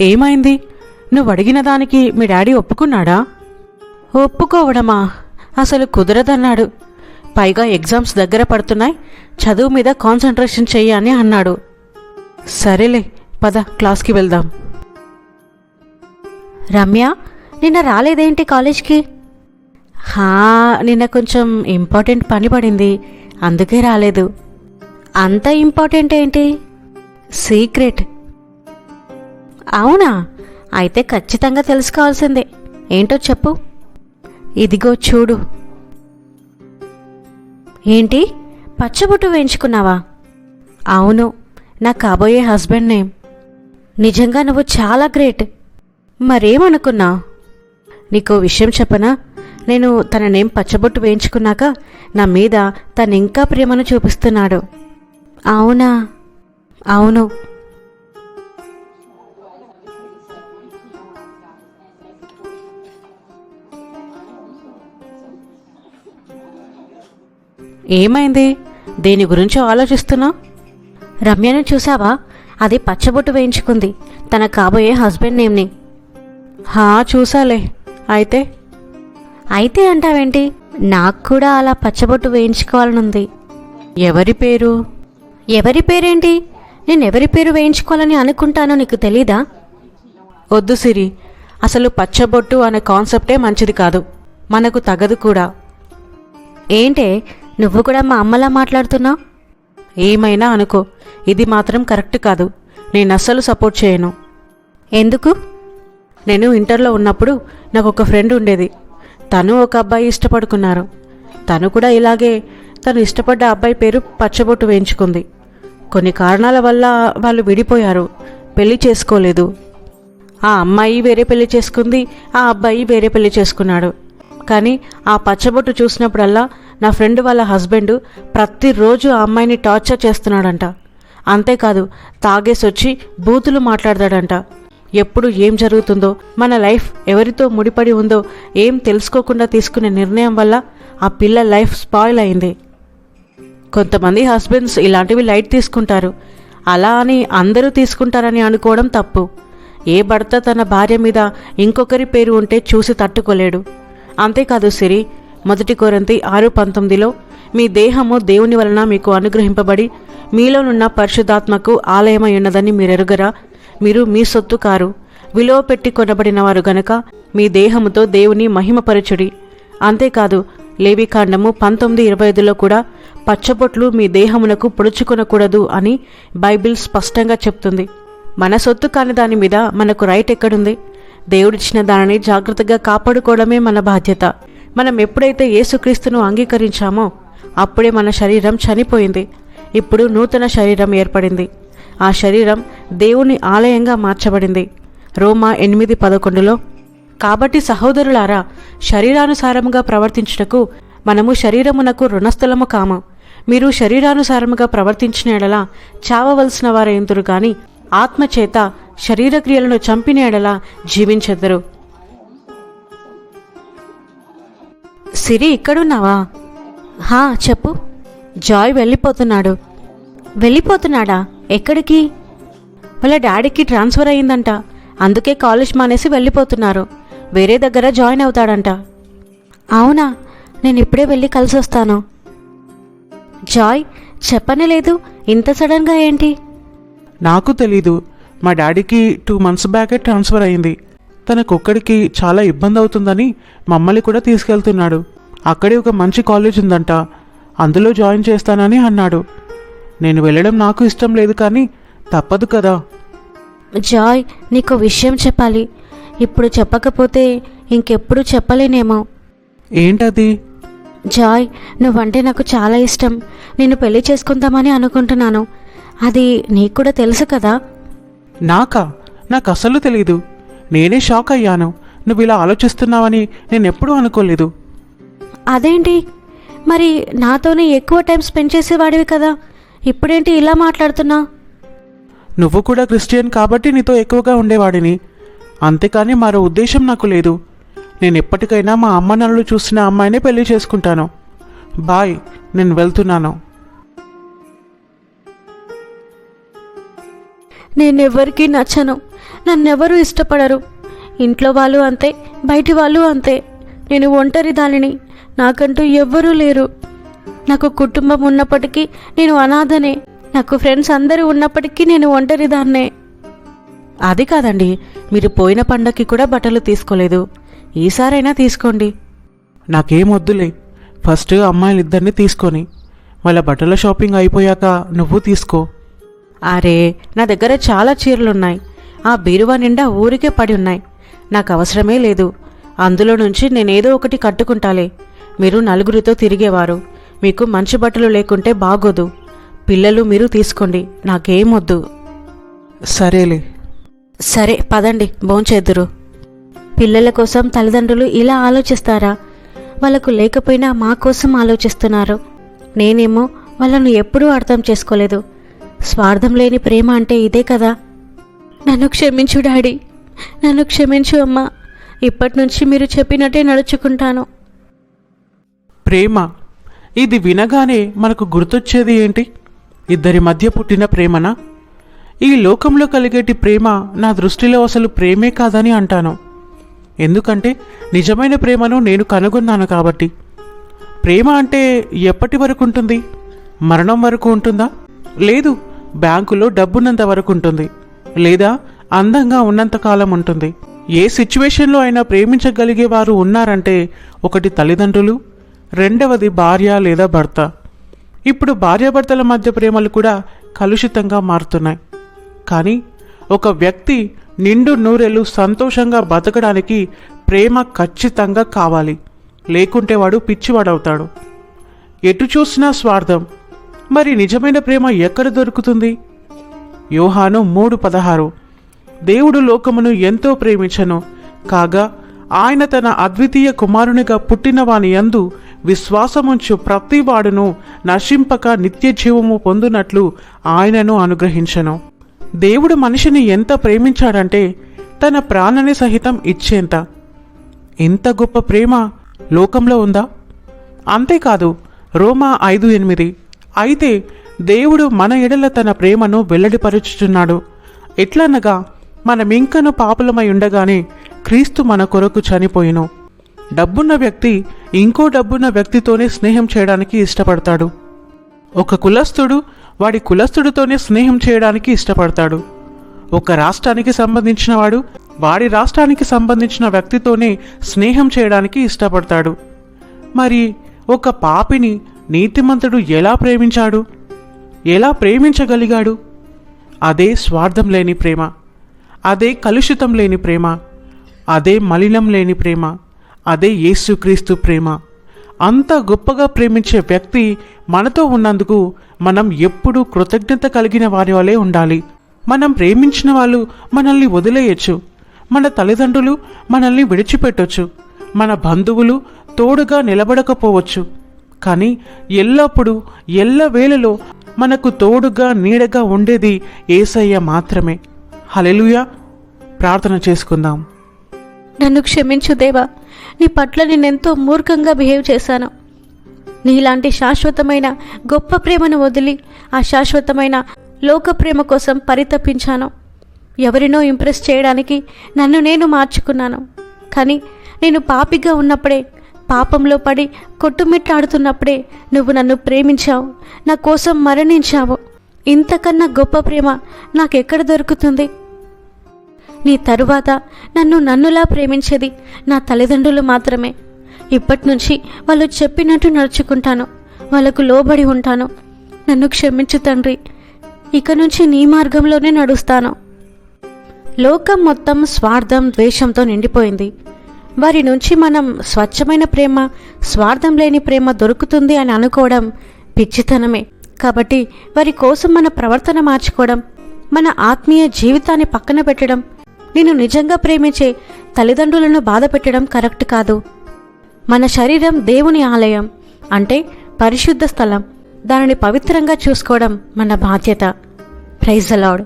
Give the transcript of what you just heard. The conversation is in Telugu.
ఏమైంది? నువ్వు అడిగిన దానికి మీ డాడీ ఒప్పుకున్నాడా? ఒప్పుకోవడమా? అసలు కుదరదన్నాడు. పైగా ఎగ్జామ్స్ దగ్గర పడుతున్నాయి చదువు మీద కాన్సన్ట్రేషన్ చెయ్యని అన్నాడు. సరేలే పద క్లాస్కి వెళ్దాం. రమ్య నిన్న రాలేదేంటి కాలేజ్కి? హా నిన్న కొంచెం ఇంపార్టెంట్ పని పడింది అందుకే రాలేదు. అంత ఇంపార్టెంట్ ఏంటి? సీక్రెట్. అవునా? అయితే ఖచ్చితంగా తెలుసుకోవాల్సిందే. ఏంటో చెప్పు. ఇదిగో చూడు. ఏంటి? పచ్చబొట్టు వేయించుకున్నావా? అవును. నా కాబోయే హస్బెండ్ నేమ్. నిజంగా నువ్వు చాలా గ్రేట్. మరేమనుకున్నా? నీకో విషయం చెప్పనా? నేను తన నేమ్ పచ్చబొట్టు వేయించుకున్నాక నా మీద తను ఇంకా ప్రేమను చూపిస్తున్నాడు. అవునా? అవును. ఏమైంది? దేని గురించో ఆలోచిస్తున్నా? రమ్యను చూసావా అది పచ్చబొట్టు వేయించుకుంది. తన కాబోయే హస్బెండ్ నేమ్ని. హా చూసాలే అయితే? అయితే అంటావేంటి? నాకు కూడా అలా పచ్చబొట్టు వేయించుకోవాలనుంది. ఎవరి పేరు? ఎవరి పేరేంటి? నేను ఎవరి పేరు వేయించుకోవాలని అనుకుంటానో నీకు తెలీదా? వద్దు సిరి. అసలు పచ్చబొట్టు అనే కాన్సెప్టే మంచిది కాదు. మనకు తగదు కూడా. ఏంటే? నువ్వు కూడా మా అమ్మలా మాట్లాడుతున్నావు ఏమైనా అనుకో. ఇది మాత్రం కరెక్ట్ కాదు. నేను అస్సలు సపోర్ట్ చేయను. ఎందుకు? నేను ఇంటర్లో ఉన్నప్పుడు నాకు ఒక ఫ్రెండ్ ఉండేది. తను ఒక అబ్బాయి ఇష్టపడుకున్నారు. తను కూడా ఇలాగే తను ఇష్టపడ్డ అబ్బాయి పేరు పచ్చబొట్టు వేయించుకుంది. కొన్ని కారణాల వల్ల వాళ్ళు విడిపోయారు. పెళ్ళి చేసుకోలేదు. ఆ అమ్మాయి వేరే పెళ్ళి చేసుకుంది ఆ అబ్బాయి వేరే పెళ్ళి చేసుకున్నాడు. కానీ ఆ పచ్చబొట్టు చూసినప్పుడల్లా నా ఫ్రెండ్ వాళ్ళ హస్బెండ్ ప్రతిరోజు ఆ అమ్మాయిని టార్చర్ చేస్తున్నాడంట. అంతేకాదు తాగేసి వచ్చి బూతులు మాట్లాడతాడంట. ఎప్పుడు ఏం జరుగుతుందో మన లైఫ్ ఎవరితో ముడిపడి ఉందో ఏం తెలుసుకోకుండా తీసుకునే నిర్ణయం వల్ల ఆ పిల్ల లైఫ్ స్పాయిల్ అయింది. కొంతమంది హస్బెండ్స్ ఇలాంటివి లైట్ తీసుకుంటారు. అలా అని అందరూ తీసుకుంటారని అనుకోవడం తప్పు. ఏ భర్త తన భార్య మీద ఇంకొకరి పేరు ఉంటే చూసి తట్టుకోలేడు. అంతేకాదు సిరి మొదటి కోరంతి ఆరు పంతొమ్మిదిలో మీ దేహము దేవుని వలన మీకు అనుగ్రహింపబడి మీలోనున్న పరిశుద్ధాత్మకు ఆలయమై ఉన్నదని మీరెరుగరా? మీరు మీ సొత్తు కారు. విలువ పెట్టి కొనబడిన వారు గనక మీ దేహముతో దేవుని మహిమపరచుడి. అంతేకాదు లేవికాండము పంతొమ్మిది ఇరవై ఐదులో కూడా పచ్చబొట్లు మీ దేహమునకు పొడుచుకొనకూడదు అని బైబిల్ స్పష్టంగా చెప్తుంది. మన సొత్తు కాని దాని మీద మనకు రైట్ ఎక్కడుంది? దేవుడిచ్చిన దానిని జాగ్రత్తగా కాపాడుకోవడమే మన బాధ్యత. మనం ఎప్పుడైతే యేసుక్రీస్తును అంగీకరించామో అప్పుడే మన శరీరం చనిపోయింది. ఇప్పుడు నూతన శరీరం ఏర్పడింది. ఆ శరీరం దేవుని ఆలయంగా మార్చబడింది. రోమా ఎనిమిది పదకొండులో కాబట్టి సహోదరులారా శరీరానుసారముగా ప్రవర్తించుటకు మనము శరీరమునకు రుణస్థలము కాము. మీరు శరీరానుసారముగా ప్రవర్తించిన ఎడల చావవలసిన వారెందురు గాని ఆత్మచేత శరీరక్రియలను చంపిన ఎడల జీవించెదరు. సిరి ఇక్కడున్నావా? హా చెప్పు. జాయ్ వెళ్ళిపోతున్నాడు. వెళ్ళిపోతున్నాడా? ఎక్కడికి? వాళ్ళ డాడీకి ట్రాన్స్ఫర్ అయ్యిందంట. అందుకే కాలేజ్ మానేసి వెళ్ళిపోతున్నారు. వేరే దగ్గర జాయిన్ అవుతాడంట. అవునా? నేను ఇప్పుడే వెళ్ళి కలిసి వస్తాను జాయ్ చెప్పనే లేదు. ఇంత సడన్గా ఏంటి? నాకు తెలీదు. మా డాడీకి టూ మంత్స్ బ్యాకే ట్రాన్స్ఫర్ అయింది తనకొక్కడికి చాలా ఇబ్బంది అవుతుందని మమ్మల్ని కూడా తీసుకెళ్తున్నాడు. అక్కడే ఒక మంచి కాలేజ్ ఉందంట. అందులో జాయిన్ చేస్తానని అన్నాడు. నేను వెళ్ళడం నాకు ఇష్టం లేదు కానీ తప్పదు కదా. జాయ్ నీకు విషయం చెప్పాలి. ఇప్పుడు చెప్పకపోతే ఇంకెప్పుడు చెప్పలేనేమో. ఏంటది? జాయ్ నువ్వంటే నాకు చాలా ఇష్టం. నిన్ను పెళ్ళి చేసుకుందామని అనుకుంటున్నాను. అది నీకు కూడా తెలుసు కదా? నాకా? నాకు అసలు తెలీదు. నేనే షాక్ అయ్యాను. నువ్వు ఇలా ఆలోచిస్తున్నావని నేను ఎప్పుడూ అనుకోలేదు. అదేంటి? మరి నాతోనే ఎక్కువ టైం స్పెండ్ చేసేవాడివి కదా. ఇప్పుడేంటి ఇలా మాట్లాడుతున్నా? నువ్వు కూడా క్రిస్టియన్ కాబట్టి నీతో ఎక్కువగా ఉండేవాడిని. అంతేకాని మరో ఉద్దేశం నాకు లేదు. నేను ఎప్పటికైనా మా అమ్మ నన్ను చూసిన అమ్మాయినే పెళ్ళి చేసుకుంటాను. బాయ్ నేను వెళ్తున్నాను. నేనెవ్వరికీ నచ్చను. నన్నెవరూ ఇష్టపడరు. ఇంట్లో వాళ్ళు అంతే బయటి వాళ్ళు అంతే. నేను ఒంటరి దానిని నాకంటూ ఎవ్వరూ లేరు. నాకు కుటుంబం ఉన్నప్పటికీ నేను అనాథనే. నాకు ఫ్రెండ్స్ అందరూ ఉన్నప్పటికీ నేను ఒంటరి దాన్నే. అది కాదండి మీరు పోయిన పండక్కి కూడా బట్టలు తీసుకోలేదు. ఈసారైనా తీసుకోండి. నాకేం వద్దులే. ఫస్ట్ అమ్మాయిలిద్దరిని తీసుకొని వాళ్ళ బట్టల షాపింగ్ అయిపోయాక నువ్వు తీసుకో. అరే నా దగ్గర చాలా చీరలున్నాయి. ఆ బీరువా నిండా ఊరికే పడి ఉన్నాయి. నాకు అవసరమే లేదు. అందులో నుంచి నేనేదో ఒకటి కట్టుకుంటాలే. మీరు నలుగురితో తిరిగేవారు. మీకు మంచి బట్టలు లేకుంటే బాగోదు. పిల్లలు మీరు తీసుకోండి. నాకేం వద్దు సరేలే. సరే పదండి. భోంచేద్దురు. పిల్లల కోసం తల్లిదండ్రులు ఇలా ఆలోచిస్తారా? వాళ్ళకు లేకపోయినా మా కోసం ఆలోచిస్తున్నారు. నేనేమో వాళ్ళను ఎప్పుడూ అర్థం చేసుకోలేదు. స్వార్థం లేని ప్రేమ అంటే ఇదే కదా. నన్ను క్షమించు డాడీ. నన్ను క్షమించు అమ్మా. ఇప్పటి నుంచి మీరు చెప్పినట్టే నడుచుకుంటాను. ప్రేమ. ఇది వినగానే మనకు గుర్తొచ్చేది ఏంటి? ఇద్దరి మధ్య పుట్టిన ప్రేమనా? ఈ లోకంలో కలిగేటి ప్రేమ నా దృష్టిలో అసలు ప్రేమే కాదని అంటాను. ఎందుకంటే నిజమైన ప్రేమను నేను కనుగొన్నాను కాబట్టి. ప్రేమ అంటే ఎప్పటి వరకు ఉంటుంది? మరణం వరకు ఉంటుందా? లేదు బ్యాంకులో డబ్బున్నంత వరకు ఉంటుంది. లేదా అందంగా ఉన్నంతకాలం ఉంటుంది. ఏ సిచ్యువేషన్లో అయినా ప్రేమించగలిగే వారు ఉన్నారంటే ఒకటి తల్లిదండ్రులు రెండవది భార్య లేదా భర్త. ఇప్పుడు భార్యాభర్తల మధ్య ప్రేమలు కూడా కలుషితంగా మారుతున్నాయి. కానీ ఒక వ్యక్తి నిండు నూరెలు సంతోషంగా బతకడానికి ప్రేమ ఖచ్చితంగా కావాలి. లేకుంటే వాడు పిచ్చివాడవుతాడు. ఎటు చూసినా స్వార్థం. మరి నిజమైన ప్రేమ ఎక్కడ దొరుకుతుంది? యోహాను మూడు పదహారు. దేవుడు లోకమును ఎంతో ప్రేమించను. కాగా ఆయన తన అద్వితీయ కుమారునిగా పుట్టిన వాని యందు విశ్వాసముంచు ప్రతివాడును నశింపక నిత్య జీవము పొందునట్లు ఆయనను అనుగ్రహించను. దేవుడు మనిషిని ఎంత ప్రేమించాడంటే తన ప్రాణని సహితం ఇచ్చేంత. ఇంత గొప్ప ప్రేమ లోకంలో ఉందా? అంతేకాదు రోమా ఐదు ఎనిమిది. అయితే దేవుడు మన ఎడల తన ప్రేమను వెల్లడిపరుచుచున్నాడు. ఎట్లనగా మనమింకను పాపులమై ఉండగానే క్రీస్తు మన కొరకు చనిపోయిను. డబ్బున్న వ్యక్తి ఇంకో డబ్బున్న వ్యక్తితోనే స్నేహం చేయడానికి ఇష్టపడతాడు. ఒక కులస్థుడు వాడి కులస్థుడితోనే స్నేహం చేయడానికి ఇష్టపడతాడు. ఒక రాష్ట్రానికి సంబంధించిన వాడు వాడి రాష్ట్రానికి సంబంధించిన వ్యక్తితోనే స్నేహం చేయడానికి ఇష్టపడతాడు. మరి ఒక పాపిని నీతిమంతుడు ఎలా ప్రేమించాడు? ఎలా ప్రేమించగలిగాడు? అదే స్వార్థం లేని ప్రేమ అదే కలుషితం లేని ప్రేమ అదే మలినం లేని ప్రేమ అదే యేసుక్రీస్తు ప్రేమ. అంత గొప్పగా ప్రేమించే వ్యక్తి మనతో ఉన్నందుకు మనం ఎప్పుడూ కృతజ్ఞత కలిగిన వారి వలె ఉండాలి. మనం ప్రేమించిన వాళ్ళు మనల్ని వదిలేయచ్చు. మన తల్లిదండ్రులు మనల్ని విడిచిపెట్టొచ్చు. మన బంధువులు తోడుగా నిలబడకపోవచ్చు. కానీ ఎల్లప్పుడూ ఎల్ల వేళలో మనకు తోడుగా నీడగా ఉండేది ఏసయ్య మాత్రమే. హలెలుయా ప్రార్థన చేసుకుందాం. నన్ను క్షమించు దేవా. నీ పట్ల నేనెంతో మూర్ఖంగా బిహేవ్ చేశాను. నీలాంటి శాశ్వతమైన గొప్ప ప్రేమను వదిలి ఆ శాశ్వతమైన లోక ప్రేమ కోసం పరితపించాను. ఎవరినో ఇంప్రెస్ చేయడానికి నన్ను నేను మార్చుకున్నాను. కానీ నేను పాపిగా ఉన్నప్పుడే పాపంలో పడి కొట్టుమిట్లాడుతున్నప్పుడే నువ్వు నన్ను ప్రేమించావు నా కోసం మరణించావు. ఇంతకన్నా గొప్ప ప్రేమ నాకెక్కడ దొరుకుతుంది? నీ తరువాత నన్ను నన్నులా ప్రేమించేది నా తల్లిదండ్రులు మాత్రమే. ఇప్పటి నుంచి వాళ్ళు చెప్పినట్టు నడుచుకుంటాను వాళ్ళకు లోబడి ఉంటాను. నన్ను క్షమించు తండ్రి ఇక నుంచి నీ మార్గంలోనే నడుస్తాను. లోకం మొత్తం స్వార్థం ద్వేషంతో నిండిపోయింది. వారి నుంచి మనం స్వచ్ఛమైన ప్రేమ స్వార్థం లేని ప్రేమ దొరుకుతుంది అని అనుకోవడం పిచ్చితనమే. కాబట్టి వారి కోసం మన ప్రవర్తన మార్చుకోవడం మన ఆత్మీయ జీవితాన్ని పక్కన పెట్టడం నేను నిజంగా ప్రేమించే తల్లిదండ్రులను బాధ పెట్టడం కరెక్ట్ కాదు. మన శరీరం దేవుని ఆలయం అంటే పరిశుద్ధ స్థలం. దానిని పవిత్రంగా చూసుకోవడం మన బాధ్యత. ప్రైజ్ అలాడ్